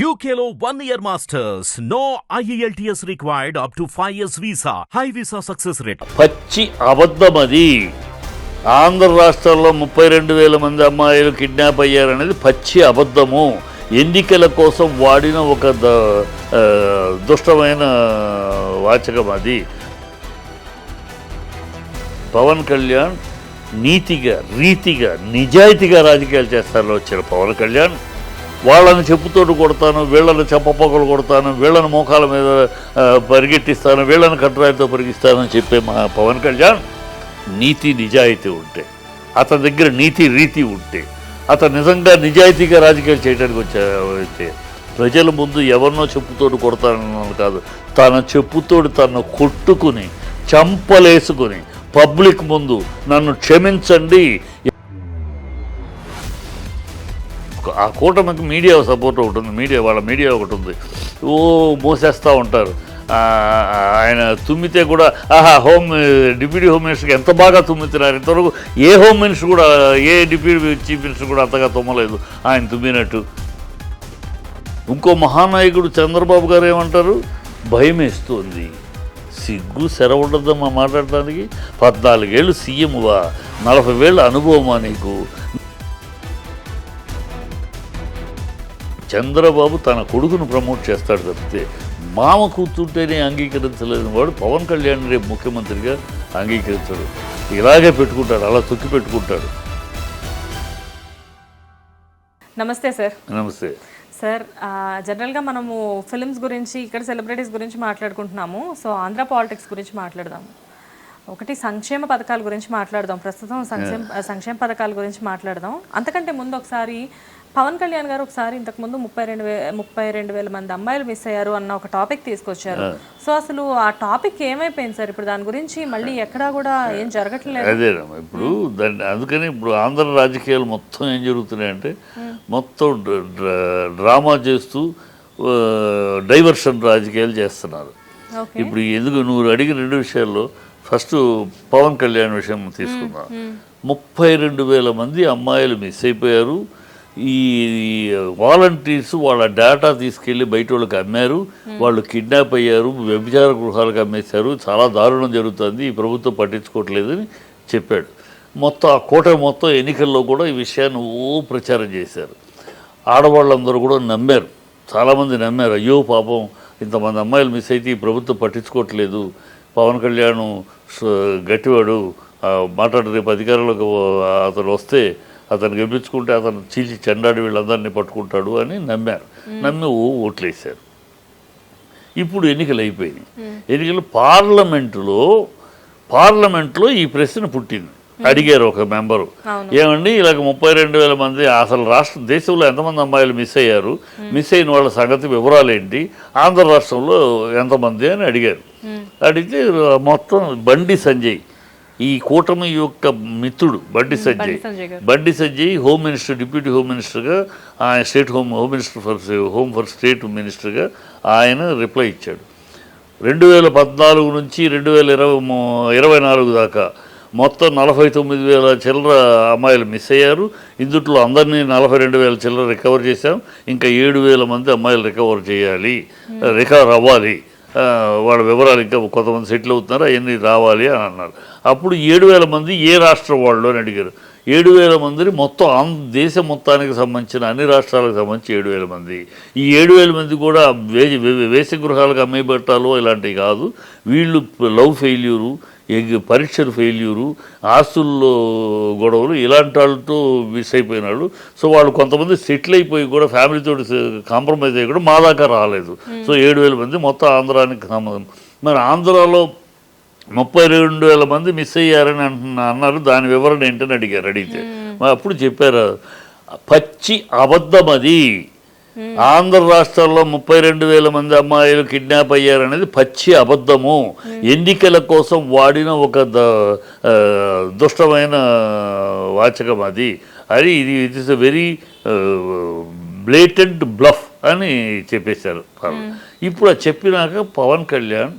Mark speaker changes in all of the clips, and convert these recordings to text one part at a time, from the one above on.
Speaker 1: యూకేలో one year masters no IELTS required up to five years visa high visa success rate
Speaker 2: పచ్చి అబద్ధం అది ఆంధ్ర రాష్ట్రంలో ముప్పై రెండు వేల మంది అమ్మాయిలు కిడ్నాప్ అయ్యారనేది పచ్చి అబద్ధము. ఎన్నికల కోసం వాడిన ఒక ద- దుష్టమైన వాచకం అది. పవన్ కళ్యాణ్ నీతిగా రీతిగా నిజాయితీగా రాజకీయాలు చేస్తారో వచ్చిన పవన్ కళ్యాణ్. వాళ్ళని చెప్పుతోటి కొడతాను వీళ్ళని చెప్పపొగలు కొడతాను వీళ్ళని మోకాల మీద పరిగెట్టిస్తాను వీళ్ళని కట్టరాయితో పరిగిస్తానని చెప్పే మా పవన్ కళ్యాణ్ నీతి నిజాయితీ ఉంటే అతని దగ్గర నీతి రీతి ఉంటే అతను నిజంగా నిజాయితీగా రాజకీయాలు చేయడానికి వచ్చా అయితే ప్రజల ముందు ఎవరినో చెప్పుతోటి కొడతానన్నాను కాదు తన చెప్పుతోటి తను కొట్టుకుని చంపలేసుకుని పబ్లిక్ ముందు నన్ను క్షమించండి. ఆ కూటమికి మీడియా సపోర్ట్ ఒకటి ఉంది మీడియా వాళ్ళ మీడియా ఒకటి ఉంది. ఓ మోసేస్తూ ఉంటారు. ఆయన తుమ్మితే కూడా ఆహా హోమ్ డిప్యూటీ హోమ్ మినిస్టర్కి ఎంత బాగా తుమ్ముతున్నారు? ఇంతవరకు ఏ హోమ్ మినిస్టర్ కూడా ఏ డిప్యూటీ చీఫ్ మినిస్టర్ కూడా అంతగా తుమ్మలేదు. ఆయన తుమ్మినట్టు. ఇంకో మహానాయకుడు చంద్రబాబు గారు ఏమంటారు? భయం వేస్తుంది సిగ్గు సెరవుండదమ్మా మాట్లాడటానికి పద్నాలుగేళ్ళు సీఎంవా. నలభై వేళ్ళ అనుభవమా నీకు? చంద్రబాబు తన కొడుకును ప్రమోట్ చేస్తాడు తప్పితే మామ కూర్చుంటేనే అంగీకరించలేని వాడు పవన్ కళ్యాణ్ రేపు ముఖ్యమంత్రిగా అంగీకరించడు. ఇలాగే పెట్టుకుంటాడు అలా తొక్కి పెట్టుకుంటాడు.
Speaker 3: నమస్తే సార్.
Speaker 2: నమస్తే.
Speaker 3: సార్ జనరల్గా మనము ఫిల్మ్స్ గురించి ఇక్కడ సెలబ్రిటీస్ గురించి మాట్లాడుకుంటున్నాము. సో ఆంధ్ర పాలిటిక్స్ గురించి మాట్లాడదాము. ఒకటి సంక్షేమ పథకాల గురించి మాట్లాడదాం. ప్రస్తుతం సంక్షేమ సంక్షేమ పథకాల గురించి మాట్లాడదాం. అంతకంటే ముందు ఒకసారి పవన్ కళ్యాణ్ గారు ఒకసారి ఇంతకుముందు ముప్పై రెండు వే ముప్పై రెండు వేల మంది అమ్మాయిలు మిస్ అయ్యారు అన్న ఒక టాపిక్ తీసుకొచ్చారు. సో అసలు ఆ టాపిక్ ఏమైపోయింది సార్? ఇప్పుడు దాని గురించి మళ్ళీ ఎక్కడా కూడా ఏం జరగట్లేదు.
Speaker 2: అదేనమ్మా ఇప్పుడు దాన్ని అందుకని ఇప్పుడు ఆంధ్ర రాజకీయాలు మొత్తం ఏం జరుగుతున్నాయంటే మొత్తం డ్ర- డ్ర- డ్రామా చేస్తూ డైవర్షన్ రాజకీయాలు చేస్తున్నారు. ఇప్పుడు ఎందుకు నువ్వు అడిగిన రెండు విషయాల్లో ఫస్ట్ పవన్ కళ్యాణ్ విషయం తీసుకుందాం. ముప్పై రెండు వేల మంది అమ్మాయిలు మిస్ అయిపోయారు. ఈ వాలంటీర్స్ వాళ్ళ డేటా తీసుకెళ్ళి బయట వాళ్ళకి అమ్మారు. వాళ్ళు కిడ్నాప్ అయ్యారు. వ్యభిచార గృహాలకు అమ్మేశారు. చాలా దారుణం జరుగుతుంది. ఈ ప్రభుత్వం పట్టించుకోవట్లేదని చెప్పాడు. మొత్తం ఆ కోట మొత్తం ఎన్నికల్లో కూడా ఈ విషయాన్ని ఓ ప్రచారం చేశారు. ఆడవాళ్ళందరూ కూడా నమ్మారు. చాలామంది నమ్మారు. అయ్యో పాపం ఇంతమంది అమ్మాయిలు మిస్ అయితే ఈ ప్రభుత్వం పట్టించుకోవట్లేదు. పవన్ కళ్యాణ్ గట్టివాడు ఆ, మాట్లాడి రేపు అధికారంలోకి అతను వస్తే అతను గెలిపించుకుంటే అతను చీల్చి చెండాడి వీళ్ళందరినీ పట్టుకుంటాడు అని నమ్మారు. నమ్మి ఓట్లేశారు. ఇప్పుడు ఎన్నికలు అయిపోయినాయి. ఎన్నికలు పార్లమెంటులో పార్లమెంట్లో ఈ ప్రశ్న పుట్టింది. అడిగారు ఒక మెంబరు. ఏమండి ఇలాగ ముప్పై రెండు వేల మంది అసలు రాష్ట్ర దేశంలో ఎంతమంది అమ్మాయిలు మిస్ అయ్యారు? మిస్ అయిన వాళ్ళ సంగతి వివరాలు ఏంటి ఆంధ్ర రాష్ట్రంలో ఎంతమంది అని అడిగారు. అడిగితే మొత్తం బండి సంజయ్. ఈ కూటమి యొక్క మిత్రుడు బండి Sanjay.
Speaker 3: Sanjay garu.
Speaker 2: Bandi Sanjay home minister deputy home మినిస్టర్గా ఆయన state home home minister for home for state మినిస్టర్గా ఆయన రిప్లై ఇచ్చాడు. రెండు వేల పద్నాలుగు నుంచి రెండు వేల ఇరవై ఇరవై నాలుగు దాకా మొత్తం నలభై తొమ్మిది వేల చిల్లర అమ్మాయిలు మిస్ అయ్యారు. ఇందుట్లో అందరినీ నలభై రెండు వేల చిల్లర రికవర్ చేశాం. ఇంకా ఏడు వేల మంది అమ్మాయిలు రికవర్ చేయాలి రికవర్ అవ్వాలి. వాళ్ళ వివరాలు ఇంకా కొంతమంది సెటిల్ అవుతున్నారు అవన్నీ రావాలి అని అన్నారు. అప్పుడు ఏడు వేల మంది ఏ రాష్ట్రం వాళ్ళు అని అడిగారు. ఏడు వేల మందిని మొత్తం ఆంధ్ర దేశం మొత్తానికి సంబంధించిన అన్ని రాష్ట్రాలకు సంబంధించి ఏడు వేల మంది. ఈ ఏడు వేల మంది కూడా వేసి గృహాలకు అమ్మేబట్టాలో ఇలాంటివి కాదు. వీళ్ళు లవ్ ఫెయిల్యూరు పరీక్షలు ఫెయిల్యూరు ఆస్తుల్లో గొడవలు ఇలాంటి వాళ్ళతో మిస్ అయిపోయినాడు. సో వాళ్ళు కొంతమంది సెటిల్ అయిపోయి కూడా ఫ్యామిలీతో కాంప్రమైజ్ అయ్యి కూడా మా దాకా రాలేదు. సో ఏడు వేల మంది మొత్తం ఆంధ్రానికి సంబంధం. మరి ఆంధ్రాలో ముప్పై రెండు వేల మంది మిస్ అయ్యారని అంటున్నా అన్నారు. దాని వివరణ ఏంటని అడిగారు అడిగితే. మరి అప్పుడు చెప్పారు. పచ్చి అబద్ధం అది ఆంధ్ర రాష్ట్రాల్లో ముప్పై రెండు వేల మంది అమ్మాయిలు కిడ్నాప్ అయ్యారనేది పచ్చి అబద్ధము. ఎన్నికల కోసం వాడిన ఒక దుష్టమైన వాచకం అది. అది ఇది it is a very blatant bluff అని చెప్పేశారు ఇప్పుడు అది చెప్పినాక పవన్ కళ్యాణ్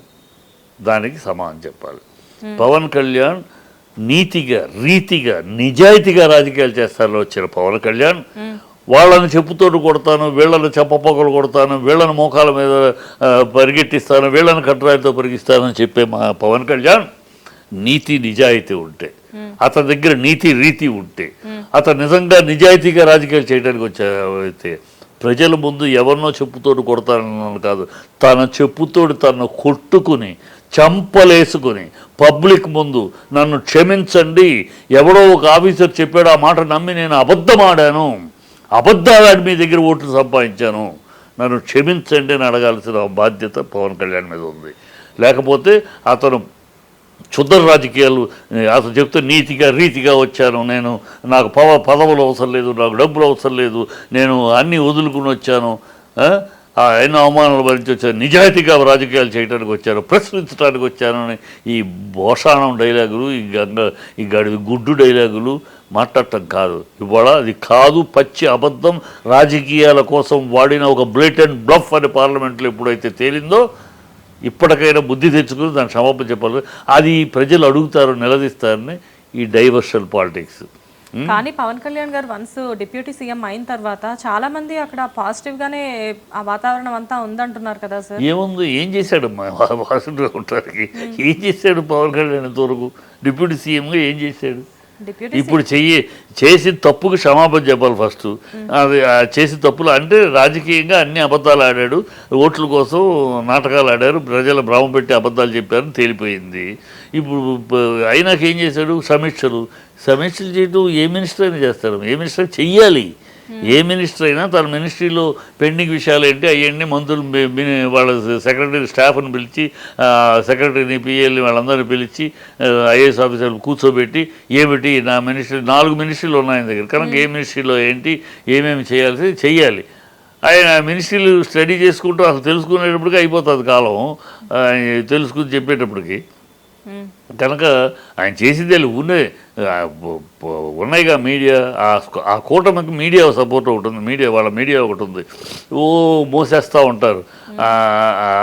Speaker 2: దానికి సమానం చెప్పాలి. పవన్ కళ్యాణ్ నీతిగా రీతిగా నిజాయితీగా రాజకీయాలు చేస్తారని వచ్చిన పవన్ కళ్యాణ్ వాళ్ళని చెప్పుతోటి కొడతాను వీళ్ళని చెప్పపొగలు కొడతాను వీళ్ళని మోకాల మీద పరిగెట్టిస్తాను వీళ్ళని కట్టరాయితో పరిగిస్తానని చెప్పే మా పవన్ కళ్యాణ్ నీతి నిజాయితీ ఉంటే అతని దగ్గర నీతి రీతి ఉంటే అతను నిజంగా నిజాయితీగా రాజకీయాలు చేయడానికి వచ్చా అయితే ప్రజల ముందు ఎవరినో చెప్పుతోడు కొడతానన్నాను కాదు తన చెప్పుతోడు తను కొట్టుకుని చంపలేసుకుని పబ్లిక్ ముందు నన్ను క్షమించండి ఎవడో ఒక ఆఫీసర్ చెప్పాడు ఆ మాట నమ్మి నేను అబద్ధం ఆడాను అబద్ధాలాడి మీ దగ్గర ఓట్లు సంపాదించాను. నన్ను క్షమించండి అని అడగాల్సిన బాధ్యత పవన్ కళ్యాణ్ మీద ఉంది. లేకపోతే అతను క్షుద్ర రాజకీయాలు అతను చెప్తే నీతిగా రీతిగా వచ్చాను. నేను నాకు పవ పదవులు అవసరం లేదు నాకు డబ్బులు అవసరం లేదు నేను అన్నీ వదులుకుని వచ్చాను. ఎన్నో అవమానాలు భరించి వచ్చాను. నిజాయితీగా రాజకీయాలు చేయడానికి వచ్చాను. ప్రశ్నించడానికి వచ్చాను అని ఈ భోషాణం డైలాగులు ఈ గంగ ఈ గడి గుడ్డు డైలాగులు మాట్లాడటం కాదు ఇవాళ అది కాదు పచ్చి అబద్ధం రాజకీయాల కోసం వాడిన ఒక బ్లేటెంట్ బ్లఫ్ అని పార్లమెంట్లో ఎప్పుడైతే తేలిందో ఇప్పటికైనా బుద్ధి తెచ్చుకుని దాని క్షమాపణ చెప్పాలి అది ప్రజలు అడుగుతారు నిలదీస్తారని ఈ డైవర్షన్ పాలిటిక్స్
Speaker 3: కానీ పవన్ కళ్యాణ్ గారు వన్స్ డిప్యూటీ సీఎం అయిన తర్వాత చాలా మంది అక్కడ పాజిటివ్ గానే ఆ వాతావరణం అంతా ఉందంటున్నారు కదా సార్
Speaker 2: ఏముంది ఏం చేశాడు ఉంటానికి ఏం చేశాడు పవన్ కళ్యాణ్ ఇంతవరకు డిప్యూటీ సీఎంగా ఏం చేశాడు ఇప్పుడు చెయ్యి చేసి తప్పుకు క్షమాపణ చెప్పాలి ఫస్ట్ అది ఆ చేసి తప్పులు అంటే రాజకీయంగా అన్ని అబద్ధాలు ఆడాడు. ఓట్ల కోసం నాటకాలు ఆడారు. ప్రజల భ్రమ పెట్టి అబద్ధాలు చెప్పారని తేలిపోయింది. ఇప్పుడు అయినాక చేశాడు? సమీక్షలు. సమీక్షలు చేయడం ఏ మినిస్టర్ అయినా చేస్తారు. ఏ మినిస్టర్ చెయ్యాలి? ఏ మినిస్టర్ అయినా తన మినిస్ట్రీలో పెండింగ్ విషయాలు ఏంటి అవన్నీ మంత్రులు వాళ్ళ సెక్రటరీ స్టాఫ్ని పిలిచి సెక్రటరీని పిఎల్ని వాళ్ళందరినీ పిలిచి ఐఏఎస్ ఆఫీసర్లు కూర్చోబెట్టి ఏమిటి నా మినిస్ట్రీ నాలుగు మినిస్ట్రీలు ఉన్నాయి దగ్గర. కనుక ఏ మినిస్ట్రీలో ఏంటి ఏమేమి చేయాల్సి చెయ్యాలి. ఆయన మినిస్ట్రీలు స్టడీ చేసుకుంటూ అసలు తెలుసుకునేటప్పటికి అయిపోతుంది కాలం. తెలుసుకుని చెప్పేటప్పటికి. కనుక ఆయన చేసిందే ఉన్నాయి ఉన్నాయిగా మీడియా ఆ కూటమికి మీడియా సపోర్ట్ ఒకటి ఉంది మీడియా వాళ్ళ మీడియా ఒకటి ఉంది. ఓ మోసేస్తూ ఉంటారు.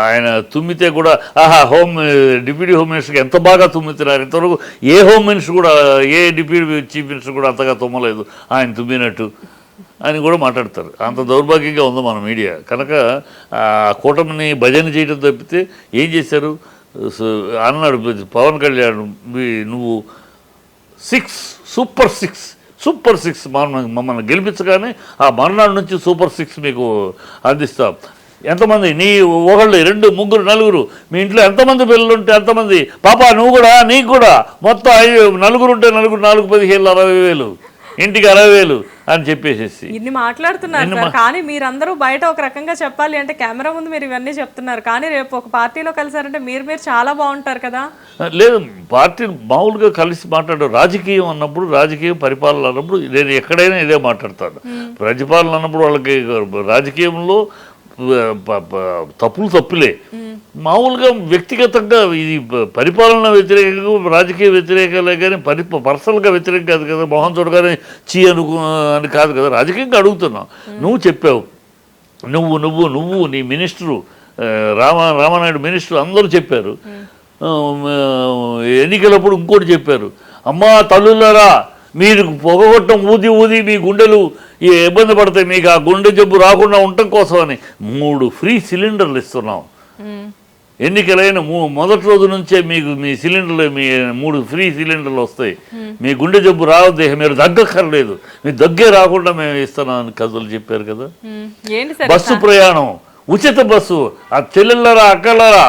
Speaker 2: ఆయన తుమ్మితే కూడా ఆహా హోమ్ డిప్యూటీ హోమ్ మినిస్టర్కి ఎంత బాగా తుమ్ముతున్నారు ఇంతవరకు ఏ హోమ్ మినిస్టర్ కూడా ఏ డిప్యూటీ చీఫ్ మినిస్టర్ కూడా అంతగా తుమ్మలేదు ఆయన తుమ్మినట్టు. అని కూడా మాట్లాడతారు. అంత దౌర్భాగ్యంగా ఉంది మన మీడియా. కనుక ఆ కూటమిని భజన చేయడం తప్పితే ఏం చేశారు? అన్నాడు పవన్ కళ్యాణ్ మీ- నువ్వు six super six super six మనం మమ్మల్ని గెలిపించగానే ఆ మర్నాడు నుంచి సూపర్ సిక్స్ మీకు అందిస్తాం. ఎంతమంది? నీ ఒకళ్ళు రెండు ముగ్గురు నలుగురు. మీ ఇంట్లో ఎంతమంది పిల్లలు ఉంటే ఎంతమంది పాపా నువ్వు కూడా నీకు కూడా. మొత్తం ఐదు నలుగురు ఉంటే నలుగురు నాలుగు పదిహేను అరవై వేలు. ఇంటికి అరవై వేలు అని చెప్పేసేసి.
Speaker 3: ఇన్ని మాట్లాడుతున్నారు కానీ మీరందరూ బయట ఒక రకంగా చెప్పాలి అంటే కెమెరా ముందు మీరు ఇవన్నీ చెప్తున్నారు. కానీ రేపు ఒక పార్టీలో కలిసారంటే మీరు మీరు చాలా బాగుంటారు కదా.
Speaker 2: లేదు పార్టీ మామూలుగా కలిసి మాట్లాడు రాజకీయం అన్నప్పుడు రాజకీయం పరిపాలన అన్నప్పుడు నేను ఎక్కడైనా ఇదే మాట్లాడతాను. ప్రతిపాలన అన్నప్పుడు వాళ్ళకి రాజకీయంలో తప్పులు తప్పులే. మామూలుగా వ్యక్తిగతంగా ఇది పరిపాలన వ్యతిరేకంగా రాజకీయ వ్యతిరేకాలే కానీ పరి పర్సనల్గా వ్యతిరేకం కాదు కదా. మోహన్ చూడగానే చీ అనుకు అని కాదు కదా. రాజకీయంగా అడుగుతున్నావు నువ్వు చెప్పావు. నువ్వు నువ్వు నువ్వు నీ మినిస్టరు రామ రామానాయుడు మినిస్టర్ అందరూ చెప్పారు. ఎన్నికలప్పుడు ఇంకోటి చెప్పారు. అమ్మా తల్లులారా మీరు పొగగొట్టం ఊది ఊది మీ గుండెలు ఇబ్బంది పడతాయి మీకు ఆ గుండె జబ్బు రాకుండా ఉండటం కోసమని మూడు ఫ్రీ సిలిండర్లు ఇస్తున్నాం. ఎన్నికలైన మొదటి రోజు నుంచే మీకు మీ సిలిండర్లు మీ మూడు ఫ్రీ సిలిండర్లు వస్తాయి. మీ గుండె జబ్బు రావద్దు మీరు దగ్గక్కర్లేదు మీ దగ్గే రాకుండా మేము ఇస్తున్నాం అని కథలు చెప్పారు కదా. బస్సు ప్రయాణం. ఉచిత బస్సు. ఆ చెల్లెళ్ళరా అక్కలరా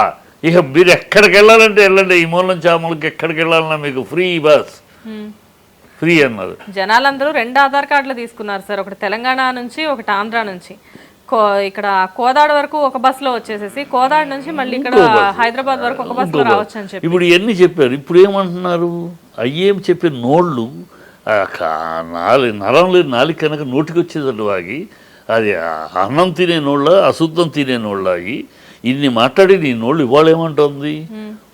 Speaker 2: ఇక మీరు ఎక్కడికి వెళ్ళాలంటే వెళ్ళండి. ఈ మూల నుంచి ఆ మూలకి ఎక్కడికి వెళ్ళాలన్నా మీకు ఫ్రీ బస్. ఫ్రీ అన్నారు.
Speaker 3: జనాలందరూ రెండు ఆధార్ కార్డులు తీసుకున్నారు సార్. ఒకటి తెలంగాణ నుంచి ఒకటి ఆంధ్ర నుంచి. ఇక్కడ కోదాడ వరకు ఒక బస్సులో వచ్చేసేసి కోదాడ నుంచి మళ్ళీ ఇక్కడ హైదరాబాద్ వరకు ఒక బస్సులో రావచ్చు అని చెప్పి.
Speaker 2: ఇప్పుడు ఇవన్నీ చెప్పారు. ఇప్పుడు ఏమంటున్నారు? అయ్యేం చెప్పే నోళ్ళు నాలి నరం లేని నాలుగు కనుక నోటికి వచ్చేటట్టు వాగి. అది అన్నం తినే నోళ్ళ అశుద్ధం తినే నోళ్ళాగి ఇన్ని మాట్లాడి నీ నోళ్ళు ఇవాళ ఏమంటుంది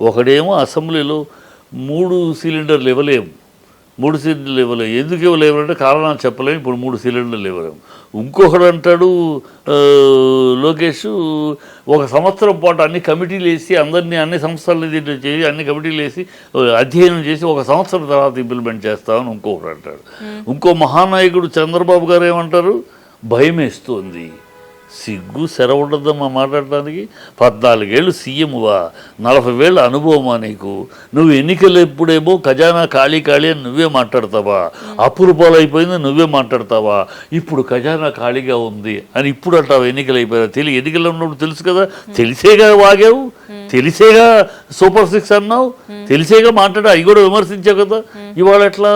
Speaker 2: ఒకడేమో అసెంబ్లీలో మూడు సిలిండర్లు ఇవ్వలేము. మూడు సిలిండర్లు ఇవ్వలేము ఎందుకు ఇవ్వలేము అంటే కారణాలు చెప్పలేము ఇప్పుడు మూడు సిలిండర్లు ఇవ్వలేము ఇంకొకడు అంటాడు లోకేష్ ఒక సంవత్సరం పాటు అన్ని కమిటీలు వేసి అందరినీ అన్ని సంస్థలని దీంట్లో చేసి అన్ని కమిటీలు వేసి అధ్యయనం చేసి ఒక సంవత్సరం తర్వాత ఇంప్లిమెంట్ చేస్తామని ఇంకొకడు అంటాడు. ఇంకో మహానాయకుడు చంద్రబాబు గారు ఏమంటారు? భయం వేస్తుంది సిగ్గు సెర ఉండదమ్మా మాట్లాడటానికి. పద్నాలుగేళ్ళు సీఎంవా నలభై వేల అనుభవమా నీకు? నువ్వు ఎన్నికలు ఎప్పుడేమో ఖజానా ఖాళీ ఖాళీ అని నువ్వే మాట్లాడతావా? అప్పులు పాలైపోయింది నువ్వే మాట్లాడతావా? ఇప్పుడు ఖజానా ఖాళీగా ఉంది అని ఇప్పుడు అంటావు ఎన్నికలు అయిపోయా తెలియ ఎన్నికలు ఉన్నప్పుడు తెలుసు కదా? తెలిసేగా వాగావు? తెలిసేగా సూపర్ సిక్స్ అన్నావు? తెలిసేగా మాట్లాడా? అవి కూడా విమర్శించావు కదా? ఇవాళ ఎట్లా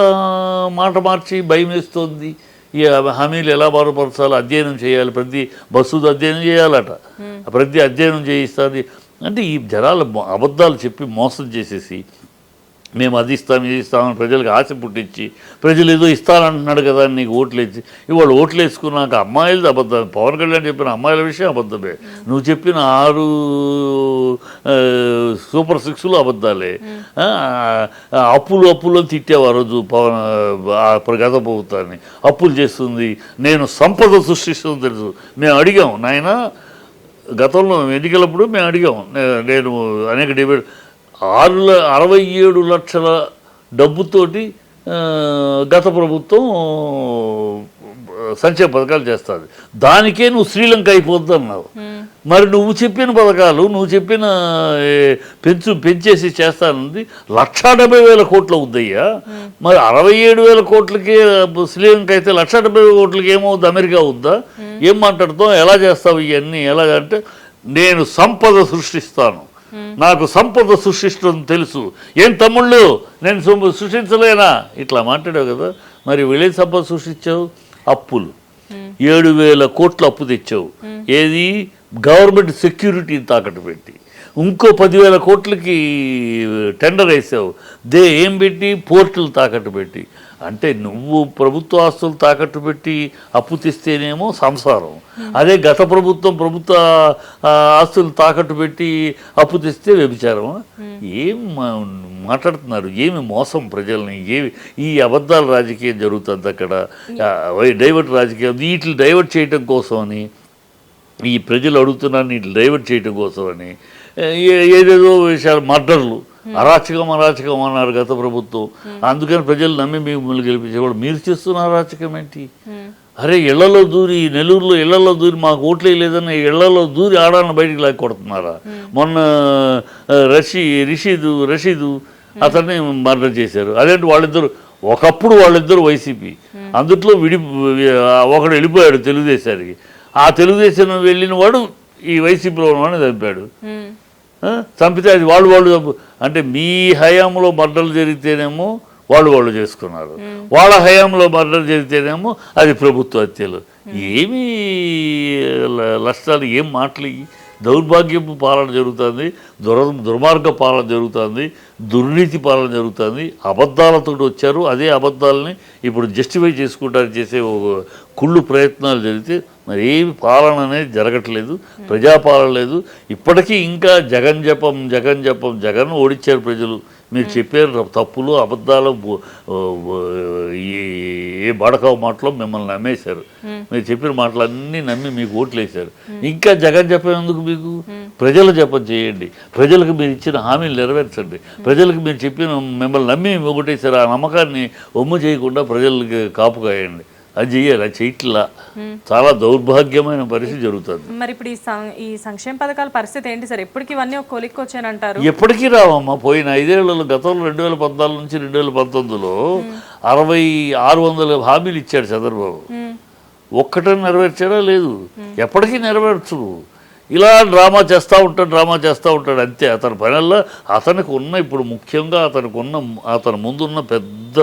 Speaker 2: మాట మార్చి భయం వేస్తోంది? ఈ హామీలు ఎలా బారుపరచాలో అధ్యయనం చేయాలి. ప్రతి బస్సు అధ్యయనం చేయాలట. ప్రతి అధ్యయనం చేయిస్తుంది. అంటే ఈ జనాలు అబద్ధాలు చెప్పి మోసం చేసేసి మేము అది ఇస్తాం ఇది ఇస్తామని ప్రజలకు ఆశ పుట్టించి ప్రజలు ఏదో ఇస్తానంటున్నాడు కదా అని నీకు ఓట్లు ఇచ్చి ఇవాళ ఓట్లు వేసుకున్నాక అమ్మాయిలది అబద్ధం. పవన్ కళ్యాణ్ చెప్పిన అమ్మాయిల విషయం అబద్ధమే. నువ్వు చెప్పిన ఆరు సూపర్ సిక్స్లు అబద్ధాలే. అప్పులు అప్పులు అని తిట్టావు ఆ రోజు పవన్ గత ప్రభుత్వాన్ని? అప్పులు చేస్తుంది. నేను సంపద సృష్టిస్తుంది తెలుసు. మేము అడిగాం నాయన గతంలో ఎన్నికలప్పుడు మేము అడిగాం. నేను అనేక డిబేట్ ఆరు అరవై ఏడు లక్షల డబ్బుతోటి గత ప్రభుత్వం సంక్షేమ పథకాలు చేస్తుంది. దానికే నువ్వు శ్రీలంక అయిపోద్ది అన్నావు. మరి నువ్వు చెప్పిన పథకాలు నువ్వు చెప్పిన పెంచు పెంచేసి చేస్తానుంది. లక్షా డెబ్బై వేల కోట్లు అవుద్దయ్యా. మరి అరవై ఏడు వేల కోట్లకి శ్రీలంక అయితే లక్షా డెబ్బై వేల కోట్లకి ఏమవుద్ది? అమెరికా అవుద్దా? ఏం మాట్లాడుతావు ఎలా చేస్తావు ఇవన్నీ? ఎలా అంటే నేను సంపద సృష్టిస్తాను. నాకు సంపద సృష్టిస్తుంది తెలుసు. ఏం తమ్ముళ్ళు? నేను సొమ్ము సృష్టించలేనా? ఇట్లా మాట్లాడావు కదా. మరి వీళ్ళే సంపద సృష్టించావు? అప్పులు. ఏడు వేల కోట్ల అప్పు తెచ్చావు. ఏది? గవర్నమెంట్ సెక్యూరిటీని తాకట్టు పెట్టి. ఇంకో పదివేల కోట్లకి టెండర్ వేసావు. దే ఏం పెట్టి? పోర్టులు తాకట్టు పెట్టి. అంటే నువ్వు ప్రభుత్వ ఆస్తులు తాకట్టు పెట్టి అప్పు తెస్తేనేమో సంసారం. అదే గత ప్రభుత్వం ప్రభుత్వ ఆస్తులు తాకట్టు పెట్టి అప్పు తెస్తే వ్యభిచారం ఏం మాట్లాడుతున్నారు? ఏమి మోసం ప్రజల్ని? ఏమి ఈ అబద్ధాల రాజకీయం జరుగుతుంది అక్కడ. డైవర్ట్ రాజకీయం. వీటిని డైవర్ట్ చేయటం కోసమని ఈ ప్రజలు అడుగుతున్నాను వీటిని డైవర్ట్ చేయటం కోసమని ఏ- ఏదేదో విషయాలు మర్డర్లు. అరాచకం అరాచకం అన్నారు గత ప్రభుత్వం. అందుకని ప్రజలు నమ్మి మిమ్మల్ని గెలిపించేవాడు మీరు చేస్తున్న అరాచకం ఏంటి? అరే ఇళ్ళలో దూరి నెల్లూరులో ఇళ్ళలో దూరి మాకు ఓట్లు వేయలేదని ఇళ్ళలో దూరి ఆడాలను బయటికి లాగి కొడుతున్నారా మొన్న రషీ రిషీదు రషీదు అతన్ని మర్డర్ చేశారు. అదేంటి వాళ్ళిద్దరు ఒకప్పుడు వాళ్ళిద్దరు వైసీపీ. అందుట్లో విడి ఒకడు వెళ్ళిపోయాడు తెలుగుదేశానికి. ఆ తెలుగుదేశం వెళ్ళిన వాడు ఈ వైసీపీలో ఉన్నవాడిని చంపాడు? చంపితే అది వాళ్ళు వాళ్ళు చంపు- అంటే మీ హయాంలో మర్డర్లు జరిగితేనేమో వాళ్ళు వాళ్ళు చేసుకున్నారు. వాళ్ళ హయాంలో మర్డర్ జరిగితేనేమో అది ప్రభుత్వ హత్యలు. ఏమి ల- నష్టాలు ఏం మాటలు? దౌర్భాగ్యపు పాలన జరుగుతుంది దుర దుర్మార్గ పాలన జరుగుతుంది దుర్నీతి పాలన జరుగుతుంది అబద్ధాలతో వచ్చారు అదే అబద్ధాలని ఇప్పుడు జస్టిఫై చేసుకుంటానికి చేసే కుళ్ళు ప్రయత్నాలు జరిగితే మరి ఏమి పాలన అనేది జరగట్లేదు ప్రజాపాలన లేదు. ఇప్పటికీ ఇంకా జగన్ జపం జగన్ జపం జగన్ ఓడించారు ప్రజలు. మీరు చెప్పారు తప్పులు అబద్ధాలు ఏ బడకావు మాటలో మిమ్మల్ని నమ్మేశారు. మీరు చెప్పిన మాటలన్నీ నమ్మి మీకు ఓట్లు వేశారు ఇంకా జగన్ చెప్పేందుకు మీకు? ప్రజల జపం చేయండి. ప్రజలకు మీరు ఇచ్చిన హామీలు నెరవేర్చండి. ప్రజలకు మీరు చెప్పిన మిమ్మల్ని నమ్మి ఒకటేసారు ఆ నమ్మకాన్ని ఒమ్ము చేయకుండా ప్రజలకి కాపు కాయండి అది చెయ్యాలి అది చేయట్లా చాలా దౌర్భాగ్యమైన పరిస్థితి జరుగుతుంది.
Speaker 3: మరి ఇప్పుడు ఈ ఈ సంక్షేమ పథకాల పరిస్థితి ఏంటి సార్? ఎప్పటికి ఇవన్నీ ఒక కొలిక్కి వచ్చానంటారు
Speaker 2: ఎప్పటికీ రావమ్మా? పోయిన ఐదేళ్ళలో గతంలో రెండు వేల పద్నాలుగు నుంచి రెండు వేల పంతొమ్మిదిలో అరవై ఆరు వందల హామీలు ఇచ్చాడు చంద్రబాబు.
Speaker 3: ఉమ్,
Speaker 2: ఒక్కటని నెరవేర్చాడా? లేదు. ఎప్పటికీ నెరవేర్చు. ఇలా డ్రామా చేస్తూ ఉంటాడు డ్రామా చేస్తూ ఉంటాడు. అంతే. అతని పనుల్లో అతనికి ఉన్న ఇప్పుడు ముఖ్యంగా అతనికి ఉన్న అతని ముందున్న పెద్ద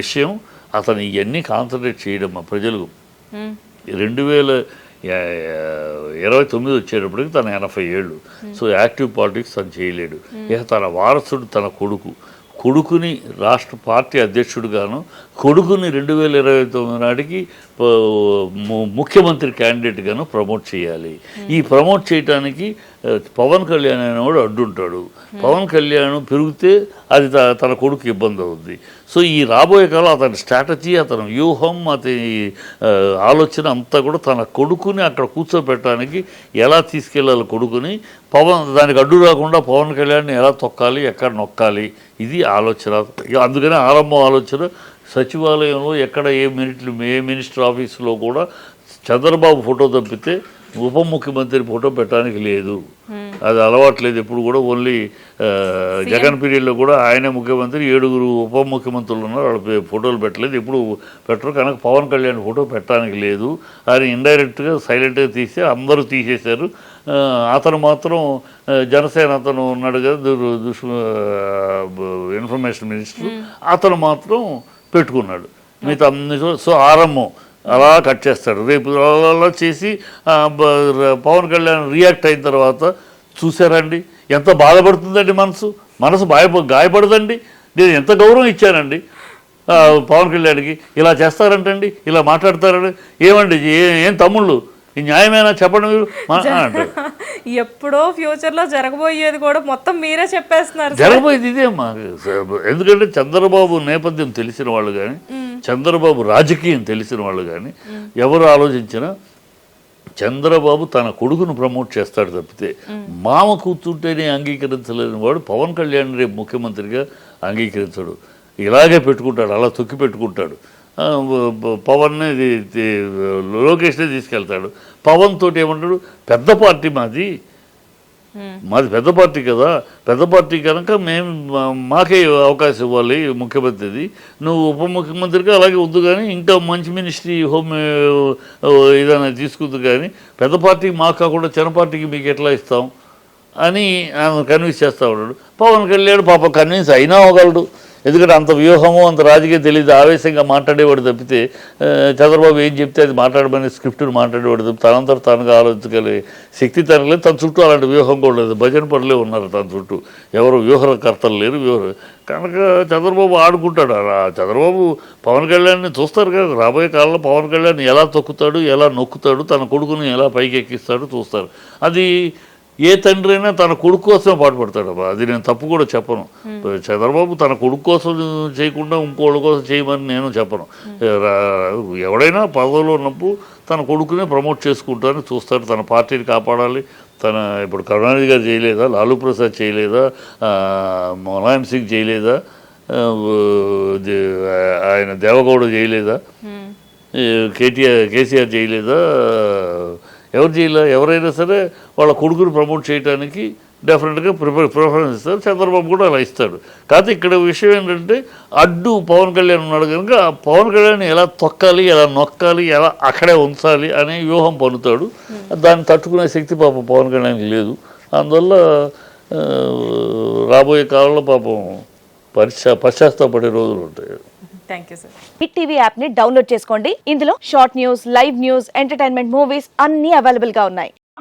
Speaker 2: విషయం అతను ఇవన్నీ కాన్సన్ట్రేట్ చేయడం మా ప్రజలకు. రెండు వేల ఇరవై తొమ్మిది వచ్చేటప్పటికి తన ఎనభై ఏళ్ళు. సో యాక్టివ్ పాలిటిక్స్ తను చేయలేడు. ఇక తన వారసుడు తన కొడుకు. కొడుకుని రాష్ట్ర పార్టీ అధ్యక్షుడిగాను కొడుకుని రెండు వేల ఇరవై తొమ్మిది నాటికి ముఖ్యమంత్రి క్యాండిడేట్గాను ప్రమోట్ చేయాలి. ఈ ప్రమోట్ చేయడానికి పవన్ కళ్యాణ్ అనేవాడు అడ్డుంటాడు. పవన్ కళ్యాణ్ పెరిగితే అది త- తన కొడుకు ఇబ్బంది అవుద్ది. సో ఈ రాబోయే కాలం అతని స్ట్రాటజీ అతని వ్యూహం అతని ఆలోచన అంతా కూడా తన కొడుకుని అక్కడ కూర్చోబెట్టడానికి ఎలా తీసుకెళ్ళాలి కొడుకుని పవన్ దానికి అడ్డు రాకుండా పవన్ కళ్యాణ్ని ఎలా తొక్కాలి ఎక్కడ నొక్కాలి ఇది ఆలోచన. ఇక అందుకనే ఆరంభం ఆలోచన సచివాలయంలో ఎక్కడ ఏ మినిట్లు ఏ మినిస్టర్ ఆఫీసులో కూడా చంద్రబాబు ఫోటో తప్పితే ఉప ముఖ్యమంత్రి ఫోటో పెట్టడానికి లేదు. అది అలవాట్లేదు ఎప్పుడు కూడా. ఓన్లీ జగన్ పీరియడ్లో కూడా ఆయనే ముఖ్యమంత్రి ఏడుగురు ఉప ముఖ్యమంత్రులు ఉన్నారు. వాళ్ళ ఫోటోలు పెట్టలేదు. ఎప్పుడు పెట్టరు. కనుక పవన్ కళ్యాణ్ ఫోటో పెట్టడానికి లేదు. ఆయన ఇండైరెక్ట్గా సైలెంట్గా తీసి అందరూ తీసేశారు. అతను మాత్రం జనసేన అతను ఉన్నాడు కదా దుష్ ఇన్ఫర్మేషన్ మినిస్టర్. అతను మాత్రం పెట్టుకున్నాడు. మిగతా సో ఆరంభం. అలా కట్ చేస్తాడు. రేపు అలా చేసి పవన్ కళ్యాణ్ రియాక్ట్ అయిన తర్వాత చూసారండి? ఎంత బాధపడుతుందండి మనసు? మనసు బాయ గాయపడదండి? నేను ఎంత గౌరవం ఇచ్చానండి? పవన్ కళ్యాణ్కి ఇలా చేస్తారంటండి? ఇలా మాట్లాడతారండి? ఏమండి ఏం తమ్ముళ్ళు? ఈ న్యాయమేనా చెప్పండి మీరు?
Speaker 3: ఎప్పుడో ఫ్యూచర్లో జరగబోయేది కూడా మొత్తం మీరే చెప్పేస్తున్నారు.
Speaker 2: జరగబోయేది ఇదే మా ఎందుకంటే చంద్రబాబు నేపథ్యం తెలిసిన వాళ్ళు కానీ చంద్రబాబు రాజకీయం తెలిసిన వాళ్ళు కానీ ఎవరు ఆలోచించినా చంద్రబాబు తన కొడుకును ప్రమోట్ చేస్తాడు తప్పితే మామ. కూర్చుంటేనే అంగీకరించలేని వాడు పవన్ కళ్యాణ్ రేపు ముఖ్యమంత్రిగా అంగీకరించడు. ఇలాగే పెట్టుకుంటాడు అలా తొక్కి పెట్టుకుంటాడు. పవన్ని లోకేష్నే తీసుకెళ్తాడు. పవన్ తోటి ఏమంటాడు? పెద్ద పార్టీ మాది. మాది పెద్ద పార్టీ కదా. పెద్ద పార్టీ కనుక మేము మాకే అవకాశం ఇవ్వాలి ముఖ్యమంత్రిది. నువ్వు ఉప ముఖ్యమంత్రిగా అలాగే వద్దు కానీ ఇంకా మంచి మినిస్ట్రీ హోమ్ ఏదైనా తీసుకుంది కానీ పెద్ద పార్టీకి మాకు కాకుండా చిన్న పార్టీకి మీకు ఎట్లా ఇస్తాం? అని ఆయన కన్విన్స్ చేస్తూ ఉన్నాడు. పవన్ కళ్యాణ్ పాప కన్విన్స్ అయినా అవ్వగలడు. ఎందుకంటే అంత వ్యూహము అంత రాజకీయం తెలియదు ఆవేశంగా మాట్లాడేవాడు తప్పితే చంద్రబాబు ఏం చెప్తే అది మాట్లాడమని స్క్రిప్ట్ని మాట్లాడేవాడు తప్పితే తనంతట తానుగా ఆలోచించగలిగే శక్తి తనకు లేదు. తన చుట్టూ అలాంటి వ్యూహం కూడా లేదు. భజన పనులే ఉన్నారు తన చుట్టూ. ఎవరు వ్యూహకర్తలు లేరు వ్యూహ కనుక చంద్రబాబు ఆడుకుంటాడు. చంద్రబాబు పవన్ కళ్యాణ్ని చూస్తారు కదా రాబోయే కాలంలో పవన్ కళ్యాణ్ ఎలా తొక్కుతాడు ఎలా నొక్కుతాడు తన కొడుకుని ఎలా పైకి ఎక్కిస్తాడు చూస్తారు. అది ఏ తండ్రి అయినా తన కొడుకు కోసం పాటుపడతాడు అబ్బా అది నేను తప్పు కూడా చెప్పను. చంద్రబాబు తన కొడుకు కోసం చేయకుండా ఇంకోళ్ళ కోసం చేయమని నేను చెప్పను. ఎవడైనా పదవిలో ఉన్నప్పుడు తన కొడుకునే ప్రమోట్ చేసుకుంటారని చూస్తాడు తన పార్టీని కాపాడాలి. తన ఇప్పుడు కరుణానిధి గారు చేయలేదా? లాలూ ప్రసాద్ చేయలేదా? ములాయం సింగ్ చేయలేదా? ఆయన దేవగౌడ చేయలేదా? కేటీఆర్ కేసీఆర్ చేయలేదా? ఎవరు చేయలే? ఎవరైనా సరే వాళ్ళ కొడుకుని ప్రమోట్ చేయడానికి డెఫినెట్గా ప్రిఫర్ ప్రిఫరెన్స్ ఇస్తారు. చంద్రబాబు కూడా అలా ఇస్తాడు. కాకపోతే ఇక్కడ విషయం ఏంటంటే అడ్డు పవన్ కళ్యాణ్ ఉన్నాడు కనుక ఆ పవన్ కళ్యాణ్ ఎలా తొక్కాలి ఎలా నొక్కాలి ఎలా అక్కడే ఉంచాలి అనే వ్యూహం పన్నుతాడు దాన్ని తట్టుకునే శక్తి పాపం పవన్ కళ్యాణ్కి లేదు. అందువల్ల రాబోయే కాలంలో పాపం పరిశా పశ్చాత్తాపడే రోజులు ఉంటాయి.
Speaker 3: Thank you sir
Speaker 4: Hit TV యాప్ని డౌన్లోడ్ చేసుకోండి. ఇందులో short news live news entertainment movies అన్ని అవైలబుల్గా ఉన్నాయి.